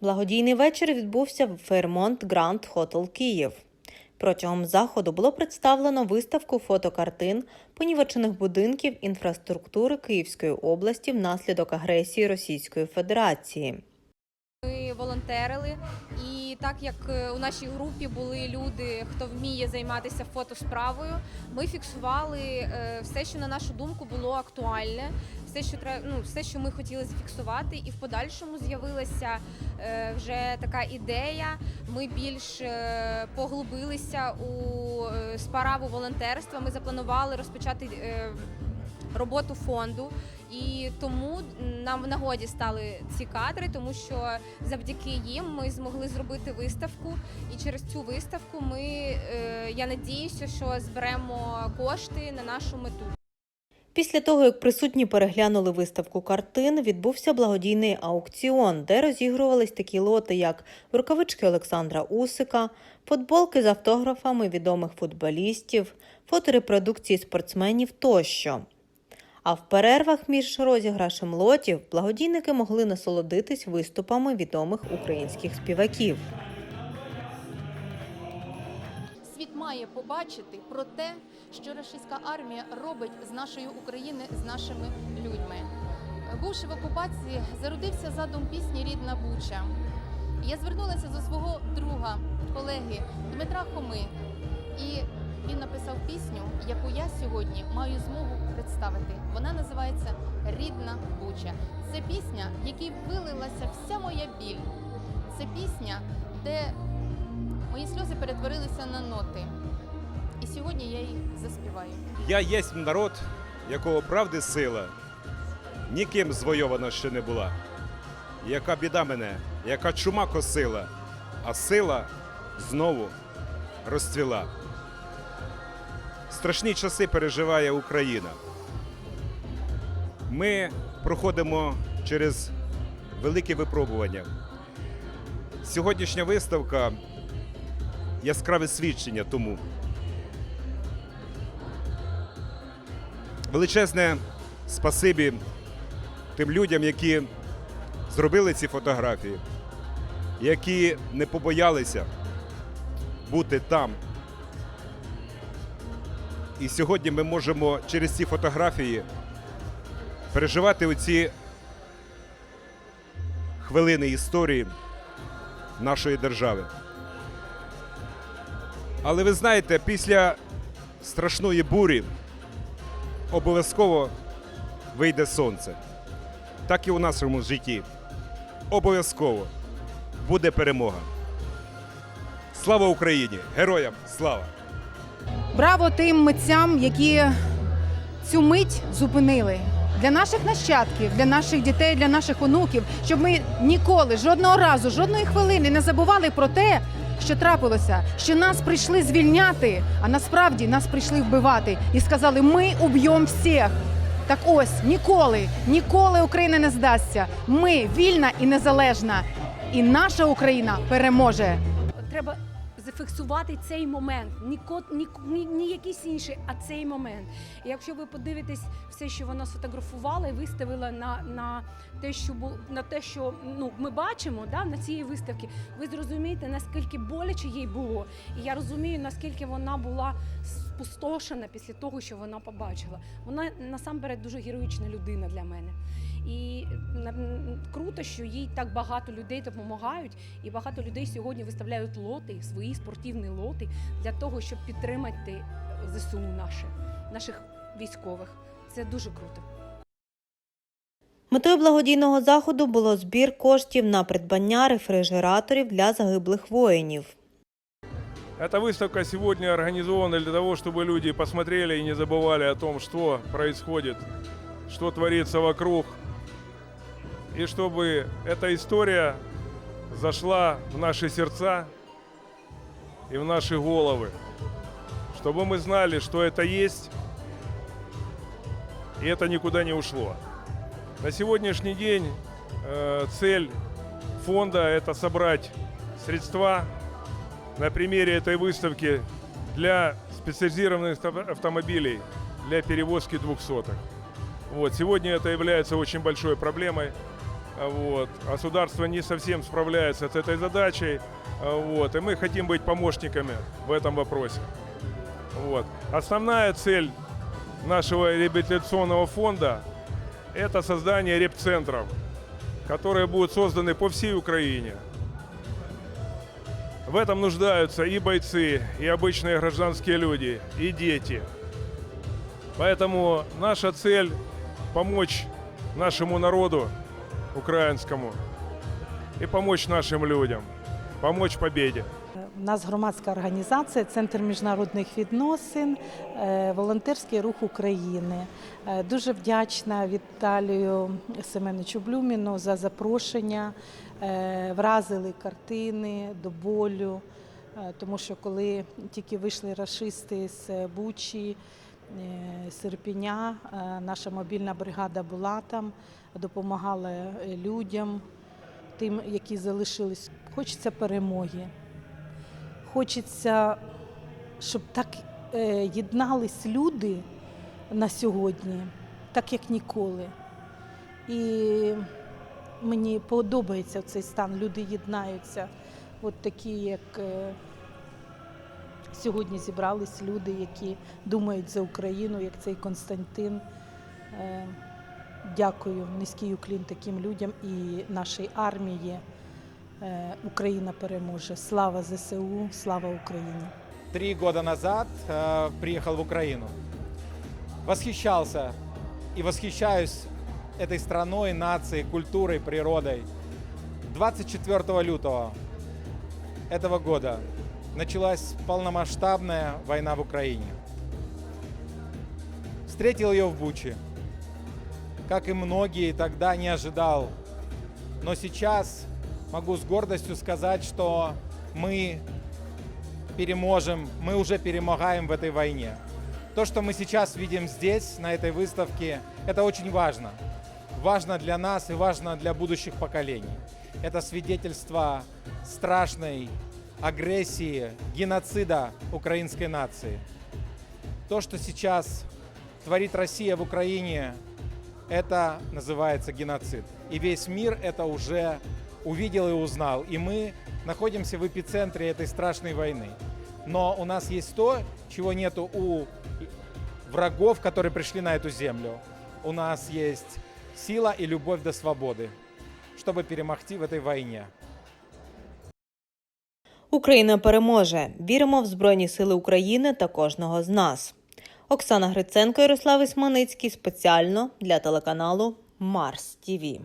Благодійний вечір відбувся в Fairmont Grand Hotel Київ. Протягом заходу було представлено виставку фотокартин понівечених будинків інфраструктури Київської області внаслідок агресії Російської Федерації. Волонтерили, і так як е, у нашій групі були люди, хто вміє займатися фотосправою, ми фіксували е, все, що на нашу думку було актуальне, все, що ну все, що ми хотіли зафіксувати, і в подальшому з'явилася е, вже така ідея. Ми більш поглибилися у справу волонтерства. Ми запланували розпочати. Роботу фонду, і тому нам в нагоді стали ці кадри, тому що завдяки їм ми змогли зробити виставку. І через цю виставку ми е, я надіюся, що зберемо кошти на нашу мету. Після того, як присутні переглянули виставку картин, відбувся благодійний аукціон, де розігрувались такі лоти, як рукавички Олександра Усика, футболки з автографами відомих футболістів, фоторепродукції спортсменів тощо. А в перервах між розіграшем лотів благодійники могли насолодитись виступами відомих українських співаків. Світ має побачити про те, що російська армія робить з нашої України, з нашими людьми. Бувши в окупації, зародився задум пісні Рідна Буча. Я звернулася до свого друга, колеги Дмитра Хоми, і він написав пісню, яку я сьогодні маю змогу представити. Вона називається Рідна Буча. Це пісня, в якій вилилася вся моя біль. Це пісня, де Мої сльози перетворилися на ноти. І сьогодні я їх заспіваю. Я єсть народ, якого правди сила, ніким звойована ще не була. Яка біда мене, яка чума косила, а сила знову розцвіла. Страшні часи переживає Україна. Ми проходимо через великі випробування. Сьогоднішня виставка яскраве свідчення тому. Величезне спасибі тим людям, які зробили ці фотографії, які не побоялися бути там. І сьогодні ми можемо через ці фотографії переживати оці хвилини історії нашої держави. Але ви знаєте, після страшної бурі обов'язково вийде сонце. Так і у нашому житті. Обов'язково буде перемога. Слава Україні! Героям слава! Браво тим митцям, які цю мить зупинили. Для наших нащадків, для наших дітей, для наших онуків, щоб ми ніколи, жодного разу, жодної хвилини не забували про те, що трапилося, що нас прийшли звільняти, а насправді нас прийшли вбивати і сказали: ми уб'ємо всіх. Так ось ніколи, ніколи Україна не здасться. Ми вільна і незалежна, і наша Україна переможе. треба зафіксувати цей момент, ні, ні, ні, ні якийсь інший, а цей момент. І якщо ви подивитесь все, що вона сфотографувала і виставила на, на те, що на те, що ну ми бачимо, да, на цій виставці, ви зрозумієте, наскільки боляче їй було. І я розумію, наскільки вона була спустошена після того, що вона побачила. Вона насамперед дуже героїчна людина для мене. І на- м, круто, що їй так багато людей допомагають, і багато людей сьогодні виставляють лоти, свої спортивні лоти для того, щоб підтримати ЗСУ наші, наших військових. Це дуже круто. Метою благодійного заходу було збір коштів на придбання рефрижераторів для загиблих воїнів. Эта выставка сегодня организована для того, чтобы люди посмотрели и не забывали о том, что происходит, что творится вокруг, и чтобы эта история зашла в наши сердца и в наши головы, чтобы мы знали, что это есть, и это никуда не ушло. На сегодняшний день э, цель фонда – это собрать средства на примере этой выставки для специализированных авто- автомобилей для перевозки двухсоток. Вот, сегодня это является очень большой проблемой. А Вот. Государство не совсем справляется с этой задачей. А Вот. И мы хотим быть помощниками в этом вопросе. Вот. Основная цель нашего реабилитационного фонда – это создание репцентров, которые будут созданы по всей Украине. В этом нуждаются и бойцы, и обычные гражданские люди, и дети. Поэтому наша цель – помочь нашему народу украинскому и помочь нашим людям, помочь победе. У нас громадська організація, Центр міжнародних відносин, е, волонтерський рух України. Е, Дуже вдячна Віталію Семеновичу Блюміну за запрошення. Е, Вразили картини до болю, тому що коли тільки вийшли рашисти з Бучі, е, наша мобільна бригада була там, допомагала е, людям, тим, які залишились. Хочеться перемоги. Хочеться, щоб так е, єднались люди на сьогодні, так як ніколи. І мені подобається цей стан. Люди єднаються. От такі, як е, сьогодні зібрались люди, які думають за Україну, як цей Константин. Е, Дякую, низький уклін таким людям і нашій армії. Е, Україна переможе. Слава ЗСУ, слава Україні! три года назад э, приехал в Украину. Восхищался и восхищаюсь этой страной, нацией, культурой, природой. 24 лютого этого года началась полномасштабная война в Украине. Встретил ее в Буче. Как и многие, тогда не ожидал. Но сейчас могу с гордостью сказать, что мы переможем, мы уже перемогаем в этой войне. То, что мы сейчас видим здесь, на этой выставке, это очень важно. Важно для нас и важно для будущих поколений. Это свидетельство страшной агрессии, геноцида украинской нации. То, что сейчас творит Россия в Украине, это называется геноцид. И весь мир это уже увидел и узнал. И мы находимся в эпицентре этой страшной войны. Но у нас есть то, чего нету у врагов, которые пришли на эту землю. У нас есть сила и любовь до свободы, чтобы перемогти в этой войне. Україна переможе. Віримо в Збройні Сили України та кожного з нас. Оксана Гриценко, Ярослав Ісманицький спеціально для телеканалу Марс ТІВІ.